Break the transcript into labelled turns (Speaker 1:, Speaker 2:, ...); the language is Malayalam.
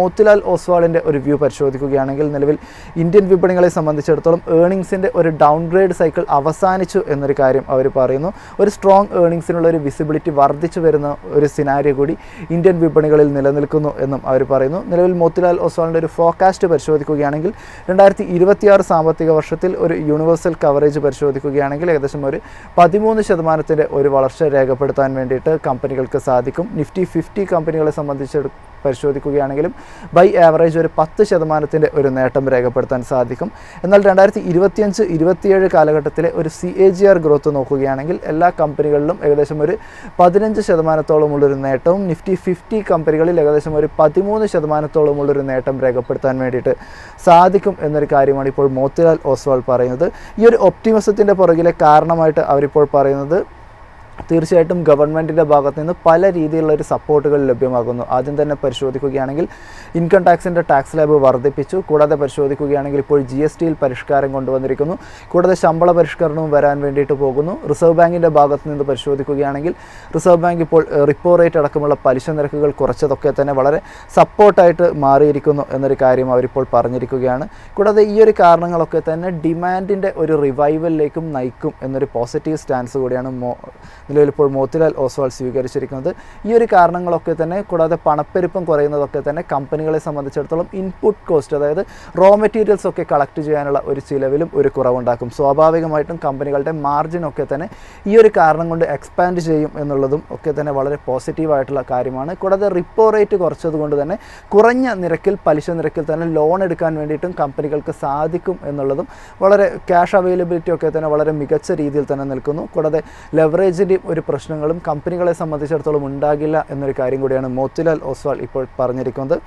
Speaker 1: മോത്തിലാൽ ഓസ്വാളിന്റെ ഒരു വ്യൂ പരിശോധിക്കുകയാണെങ്കിൽ നിലവിൽ ഇന്ത്യൻ വിപണികളെ സംബന്ധിച്ചിടത്തോളം ഏണിങ്സിന്റെ ഒരു ഡൗൺഗ്രേഡ് സൈക്കിൾ അവസാനിച്ചു എന്നൊരു കാര്യം അവർ പറയുന്നു. ഒരു സ്ട്രോങ് ഏണിങ്സിനുള്ള ഒരു വിസിബിലിറ്റി വർദ്ധിച്ചു വരുന്ന ഒരു സിനാരിയോ കൂടി ഇന്ത്യൻ വിപണികളിൽ നിലനിൽക്കുന്നു എന്നും അവർ പറയുന്നു. നിലവിൽ മോത്തിലാൽ ഒസ്വാളിന്റെ ഒരു ഫോക്കാസ്റ്റ് പരിശോധിക്കുകയാണെങ്കിൽ രണ്ടായിരത്തി ഇരുപത്തിയാറ് സാമ്പത്തിക വർഷത്തിൽ ഒരു യൂണിവേഴ്സൽ കവറേജ് പരിശോധിക്കുകയാണെങ്കിൽ ഏകദേശം ഒരു പതിമൂന്ന് ശതമാനത്തിന്റെ ഒരു വളർച്ച രേഖപ്പെടുത്താൻ വേണ്ടിയിട്ട് കമ്പനികൾക്ക് സാധിക്കും. നിഫ്റ്റി ഫിഫ്റ്റി കമ്പനികളെ സംബന്ധിച്ച് പരിശോധിക്കുകയാണെങ്കിലും ബൈ ആവറേജ് ഒരു പത്ത് ശതമാനത്തിന്റെ ഒരു നേട്ടം രേഖപ്പെടുത്താൻ സാധിക്കും. എന്നാൽ രണ്ടായിരത്തി ഇരുപത്തിയഞ്ച് ഇരുപത്തിയേഴ് കാലഘട്ടത്തിലെ ഒരു C A G R growth നോക്കുകയാണെങ്കിൽ എല്ലാ കമ്പനികളിലും ഏകദേശം ഒരു പതിനഞ്ച് ശതമാനത്തോളമുള്ളൊരു നേട്ടവും നിഫ്റ്റി ഫിഫ്റ്റി കമ്പനികളിൽ ഏകദേശം ഒരു പതിമൂന്ന് ശതമാനത്തോളമുള്ളൊരു നേട്ടം രേഖപ്പെടുത്താൻ വേണ്ടിയിട്ട് സാധിക്കും എന്നൊരു കാര്യമാണ് ഇപ്പോൾ മോത്തിലാൽ ഓസ്വാൾ പറയുന്നത്. ഈ ഒരു ഒപ്റ്റിമിസത്തിന്റെ പുറകിലെ കാരണമായിട്ട് അവരിപ്പോൾ പറയുന്നത് തീർച്ചയായിട്ടും ഗവൺമെന്റിന്റെ ഭാഗത്തു നിന്ന് പല രീതിയിലുള്ള ഒരു സപ്പോർട്ടുകൾ ലഭ്യമാകുന്നു. ആദ്യം തന്നെ പരിശോധിക്കുകയാണെങ്കിൽ ഇൻകം ടാക്സിന്റെ ടാക്സ് ലാബ് വർദ്ധിപ്പിച്ചു. കൂടാതെ പരിശോധിക്കുകയാണെങ്കിൽ ഇപ്പോൾ ജി എസ് ടിയിൽ പരിഷ്കാരം കൊണ്ടുവന്നിരിക്കുന്നു. കൂടാതെ ശമ്പള പരിഷ്കരണവും വരാൻ വേണ്ടിയിട്ട് പോകുന്നു. റിസർവ് ബാങ്കിന്റെ ഭാഗത്തു നിന്ന് പരിശോധിക്കുകയാണെങ്കിൽ റിസർവ് ബാങ്ക് ഇപ്പോൾ റിപ്പോ റേറ്റ് അടക്കമുള്ള പലിശ നിരക്കുകൾ കുറച്ചതൊക്കെ തന്നെ വളരെ സപ്പോർട്ടായിട്ട് മാറിയിരിക്കുന്നു എന്നൊരു കാര്യം അവരിപ്പോൾ പറഞ്ഞിരിക്കുകയാണ്. കൂടാതെ ഈ ഒരു കാരണങ്ങളൊക്കെ തന്നെ ഡിമാൻഡിന്റെ ഒരു റിവൈവലിലേക്കും നയിക്കും എന്നൊരു പോസിറ്റീവ് സ്റ്റാൻസ് കൂടിയാണ് ഇപ്പോൾ മോത്തിലാൽ ഓസ്വാൾ സ്വീകരിച്ചിരിക്കുന്നത്. ഈ ഒരു കാരണങ്ങളൊക്കെ തന്നെ കൂടാതെ പണപ്പെരുപ്പം കുറയുന്നതൊക്കെ തന്നെ കമ്പനികളെ സംബന്ധിച്ചിടത്തോളം ഇൻപുട്ട് കോസ്റ്റ് അതായത് റോ മെറ്റീരിയൽസ് ഒക്കെ കളക്ട് ചെയ്യാനുള്ള ഒരു ചിലവിലും ഒരു കുറവുണ്ടാക്കും. സ്വാഭാവികമായിട്ടും കമ്പനികളുടെ മാർജിനൊക്കെ തന്നെ ഈ ഒരു കാരണം കൊണ്ട് എക്സ്പാൻഡ് ചെയ്യും എന്നുള്ളതും ഒക്കെ തന്നെ വളരെ പോസിറ്റീവായിട്ടുള്ള കാര്യമാണ്. കൂടാതെ റിപ്പോ റേറ്റ് കുറച്ചതുകൊണ്ട് തന്നെ കുറഞ്ഞ നിരക്കിൽ പലിശ നിരക്കിൽ തന്നെ ലോൺ എടുക്കാൻ വേണ്ടിയിട്ടും കമ്പനികൾക്ക് സാധിക്കും എന്നുള്ളതും വളരെ ക്യാഷ് അവൈലബിലിറ്റി ഒക്കെ തന്നെ വളരെ മികച്ച രീതിയിൽ തന്നെ നിൽക്കുന്നു. കൂടാതെ ലെവറേജിന്റെയും ഒരു പ്രശ്നങ്ങളും കമ്പനികളെ സംബന്ധിച്ചിടത്തോളം ഉണ്ടാകില്ല എന്നൊരു കാര്യം കൂടിയാണ് മോത്തിലാൽ ഓസ്വാൾ ഇപ്പോൾ പറഞ്ഞിരിക്കുന്നത്.